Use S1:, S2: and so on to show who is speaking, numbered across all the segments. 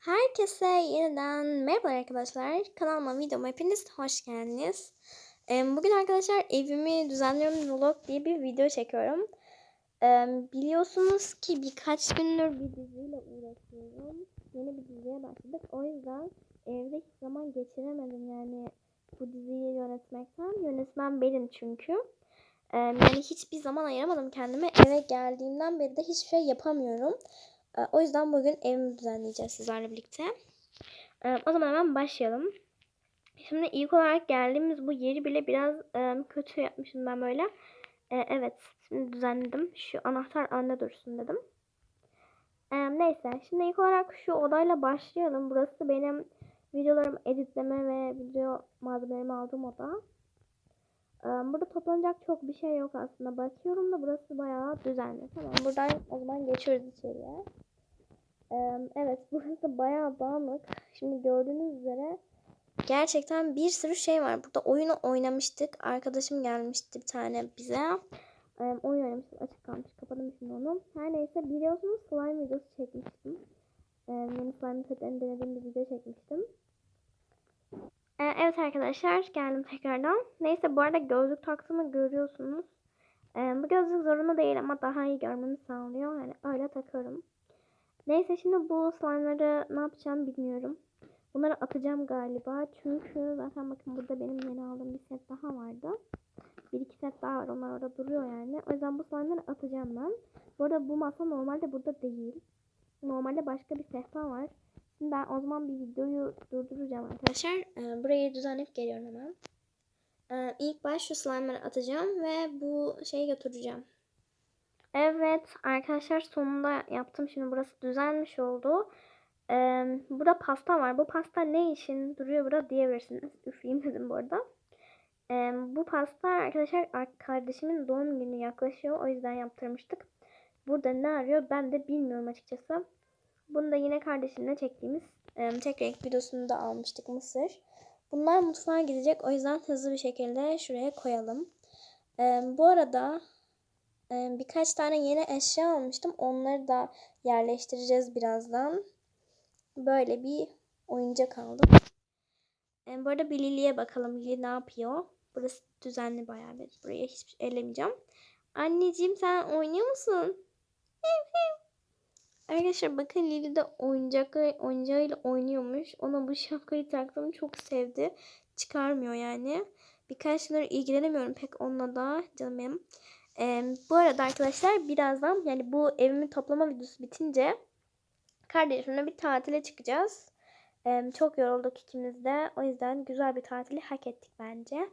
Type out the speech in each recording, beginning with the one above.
S1: Herkese yeniden merhaba arkadaşlar. Kanalıma videoma hepiniz hoş geldiniz. Bugün arkadaşlar evimi düzenliyorum vlog diye bir video çekiyorum. Biliyorsunuz ki birkaç gündür bir diziyle uğraşıyorum. Yeni bir diziye başladık. O yüzden evde hiç zaman geçiremedim yani bu diziyi yönetmekten. Yönetmen benim çünkü. Yani hiçbir zaman ayıramadım kendime. Eve geldiğimden beri de hiçbir şey yapamıyorum. Ee, O yüzden bugün evimi düzenleyeceğiz sizlerle birlikte. Ee, O zaman hemen başlayalım. Şimdi ilk olarak geldiğimiz bu yeri bile biraz e, kötü yapmışım ben böyle. Ee, Evet, şimdi düzenledim. Şu anahtar önde dursun dedim. Neyse, şimdi ilk olarak şu odayla başlayalım. Burası benim videolarımı editleme ve video malzemelerimi aldığım oda. Burada toplanacak çok bir şey yok aslında. Bakıyorum da burası bayağı düzenli. Tamam, buradan o zaman geçiyoruz içeriye. Evet burası bayağı dağınık. Şimdi gördüğünüz üzere gerçekten bir sürü şey var. Burada oyunu oynamıştık. Arkadaşım gelmişti bir tane bize. Oyun oynamıştık. Açık kalmış. Kapadım şimdi onu. Her neyse biliyorsunuz slime videosu çekmiştim. Yeni slime setlerini denediğim bir video çekmiştim. Ee, evet arkadaşlar geldim tekrardan. Neyse bu arada gözlük taktığımı görüyorsunuz. Bu gözlük zorunlu değil ama daha iyi görmemi sağlıyor. Yani öyle takıyorum. Neyse şimdi bu slime'ları ne yapacağım bilmiyorum. Bunları atacağım galiba. Çünkü zaten bakın burada benim yeni aldığım bir set daha vardı. Bir iki set daha var. Onlar orada duruyor yani. O yüzden bu slime'ları atacağım ben. Bu arada bu masa normalde burada değil. Normalde başka bir sehpa var. Şimdi ben o zaman bir videoyu durduracağım arkadaşlar. Ee, burayı düzenleyip geliyorum hemen. Ee, ilk baş şu slime'ları atacağım ve bu şeyi götüreceğim. Evet arkadaşlar sonunda yaptım. Şimdi burası düzenmiş oldu. Ee, burada pasta var. Bu pasta ne için duruyor burada diyebilirsiniz. Üfleyeyim dedim bu arada. Ee, bu pasta arkadaşlar ar- kardeşimin doğum günü yaklaşıyor. O yüzden yaptırmıştık. Burada ne arıyor ben de bilmiyorum açıkçası. Bunu da yine kardeşimle çektiğimiz e, tek renk videosunu almıştık mısır. Bunlar mutfağa gidecek. O yüzden hızlı bir şekilde şuraya koyalım. Ee, bu arada Birkaç tane yeni eşya almıştım. Onları da yerleştireceğiz birazdan. Böyle bir oyuncak aldım. Ee, Bu arada bir Lily'ye bakalım. Lily ne yapıyor? Burası düzenli bayağı bir. Buraya hiçbir şey ellemeyeceğim. Anneciğim sen oynuyor musun? Arkadaşlar bakın Lily de oyuncak, oyuncağıyla oynuyormuş. Ona bu şapkayı taktım. Çok sevdi. Çıkarmıyor yani. Birkaç gündür ilgilenemiyorum pek onunla da canım benim. Ee, bu arada arkadaşlar birazdan yani bu evimi toplama videosu bitince kardeşimle bir tatile çıkacağız. Ee, çok yorulduk ikimiz de. O yüzden güzel bir tatili hak ettik bence.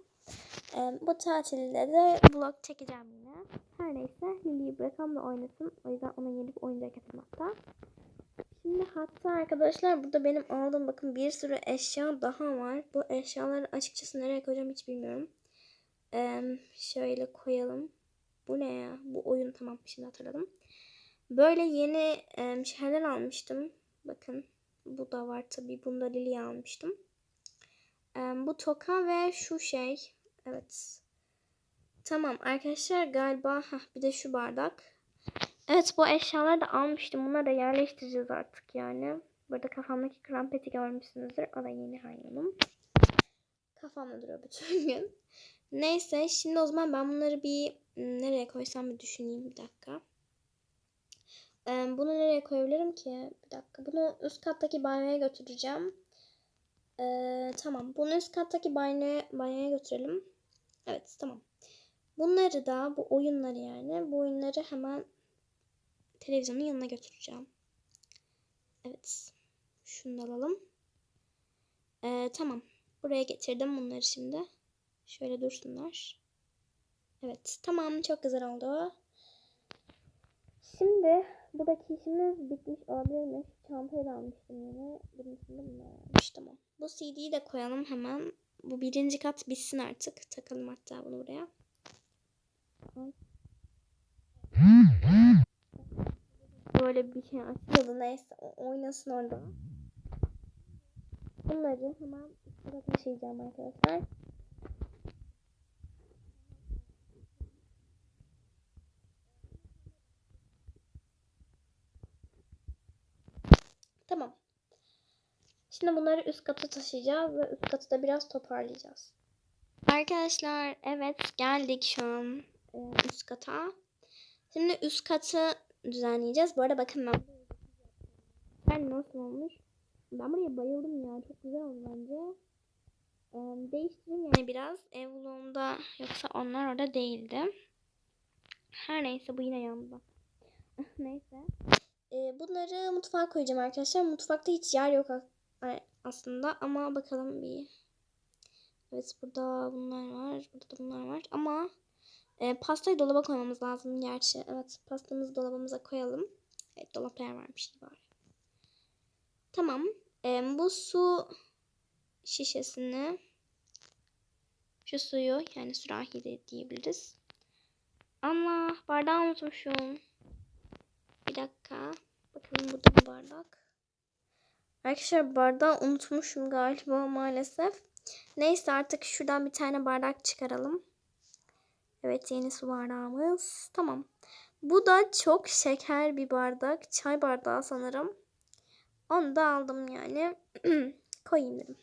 S1: Ee, bu tatilde de vlog çekeceğim yine. Her neyse Lily'yi bırakalım da oynasın. O yüzden ona yeni bir oyuncak getirdim hatta. Şimdi hatta arkadaşlar burada benim aldığım bakın bir sürü eşya daha var. Bu eşyaları açıkçası nereye koyacağım hiç bilmiyorum. Ee, şöyle koyalım. Bu ne ya? Bu oyun tamam şimdi hatırladım. Böyle yeni e, şeyler almıştım. Bakın bu da var tabii. Bunu da Lily'ye almıştım. E, bu toka ve şu şey. Evet. Tamam arkadaşlar galiba heh, bir de şu bardak. Evet bu eşyaları da almıştım. Bunları da yerleştireceğiz artık yani. Burada kafamdaki krampeti görmüşsünüzdür. O da yeni hayvanım. Kafamda duruyor bütün gün. Neyse şimdi o zaman ben bunları bir nereye koysam bir düşüneyim bir dakika. Ee, bunu nereye koyabilirim ki? Bir dakika. Bunu üst kattaki banyoya götüreceğim. Ee, tamam. Bunu üst kattaki banyoya, banyoya götürelim. Evet tamam. Bunları da bu oyunları yani bu oyunları hemen televizyonun yanına götüreceğim. Evet. Şunu da alalım. Ee, tamam. Buraya getirdim bunları şimdi. Şöyle dursunlar. Evet. Tamam. Çok güzel oldu. Şimdi buradaki işimiz bitmiş olabilir mi? Çantayı da almıştım yine. Tamam. Bu CD'yi de koyalım hemen. Bu birinci kat bitsin artık. Takalım hatta bunu buraya. Böyle bir şey açıyordu. Neyse oynasın orada. Bunları hemen taşıyacağım arkadaşlar. Tamam. Şimdi bunları üst kata taşıyacağız ve üst katı da biraz toparlayacağız. Arkadaşlar evet geldik şu an e, üst kata. Şimdi üst katı düzenleyeceğiz. Bu arada bakın ben ben nasıl olmuş? Ben buraya bayıldım ya. Çok güzel oldu bence. Ee, değiştireyim yani biraz. Ev vlogumda yoksa onlar orada değildi. Her neyse bu yine yandı. neyse. Ee, bunları mutfağa koyacağım arkadaşlar. Mutfakta hiç yer yok aslında ama bakalım bir. Evet burada bunlar var. Burada da bunlar var. Ama e, pastayı dolaba koymamız lazım gerçi. Evet pastamızı dolabımıza koyalım. Evet dolap yer varmış gibi var. Tamam. E, bu su şişesini şu suyu yani sürahi de diyebiliriz. Ama bardağı unutmuşum. Bir dakika. Bakalım burada bir bardak. Arkadaşlar bardağı unutmuşum galiba maalesef. Neyse artık şuradan bir tane bardak çıkaralım. Evet yeni su bardağımız. Tamam. Bu da çok şeker bir bardak. Çay bardağı sanırım. Onu da aldım yani. Koyayım dedim.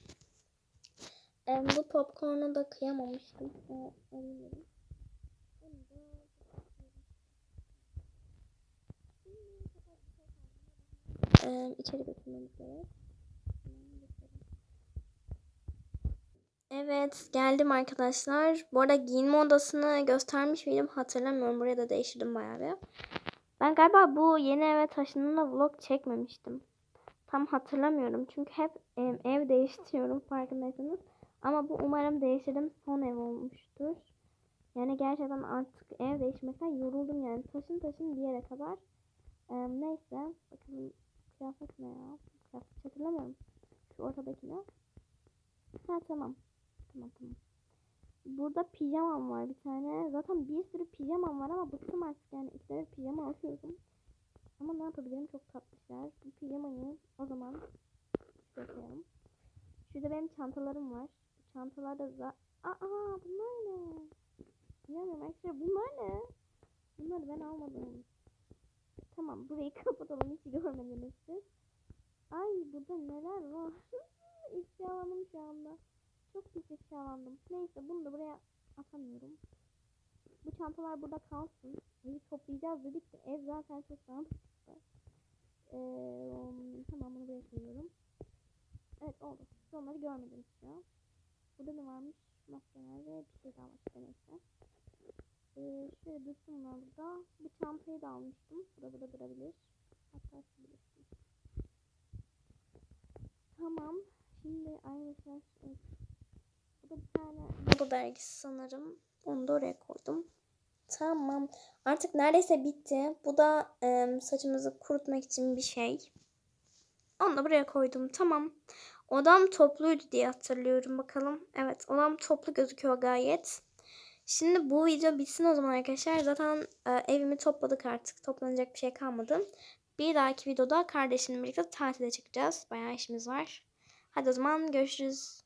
S1: Em, bu popcorn'u da kıyamamıştım. O, alayım dedim. Bunu da- Em, içeri götürmemiz. Evet geldim arkadaşlar. Bu arada giyinme odasını göstermiş miydim hatırlamıyorum. Buraya da değiştirdim bayağı bir. Ben galiba bu yeni eve taşındığımda vlog çekmemiştim. Tam hatırlamıyorum. Çünkü hep em, ev değiştiriyorum farkındaysanız. Ama bu umarım değiştirdim son ev olmuştur. Yani gerçekten artık ev değiştirmekten yoruldum yani. Taşın taşın bir yere kadar. Em, neyse. Bakalım kıyafet ne ya? Kıyafet hatırlamıyorum. Şu ortadaki ne? Ha tamam. Tamam tamam. Burada pijamam var bir tane. Zaten bir sürü pijamam var ama bıktım artık yani. İki tane pijama alıyorum. Ama ne yapabilirim çok tatlışlar. Bu pijamayı o zaman koyalım. Şurada benim çantalarım var. Çantalarda za... Aa bunlar ne? Bilmiyorum arkadaşlar bunlar ne? Bunları ben almadım. Tamam burayı kapatalım hiç görmediniz siz. Ay burada neler var? İfşalandım şu anda. Çok pis ifşalandım. Neyse bunu da buraya atamıyorum. Bu çantalar burada kalsın. Evi toplayacağız dedik de ev zaten çok dağınık çıktı. Ee, tamam bunu buraya koyuyorum. Evet oldu. Siz onları görmediniz an. Burada ne varmış? Maskeler ve bir şey daha var neyse. Ee, şöyle dursun bunlar burada. Bu çantayı da almıştım. Burada burada durabilir. Hatta şurada Tamam. Şimdi arkadaşlar evet. Bu da bir tane moda dergisi sanırım. Onu da oraya koydum. Tamam. Artık neredeyse bitti. Bu da e, saçımızı kurutmak için bir şey. Onu da buraya koydum. Tamam. Odam topluydu diye hatırlıyorum bakalım. Evet odam toplu gözüküyor gayet. Şimdi bu video bitsin o zaman arkadaşlar. Zaten e, evimi topladık artık. Toplanacak bir şey kalmadı. Bir dahaki videoda kardeşimle birlikte tatile çıkacağız. Bayağı işimiz var. Hadi o zaman görüşürüz.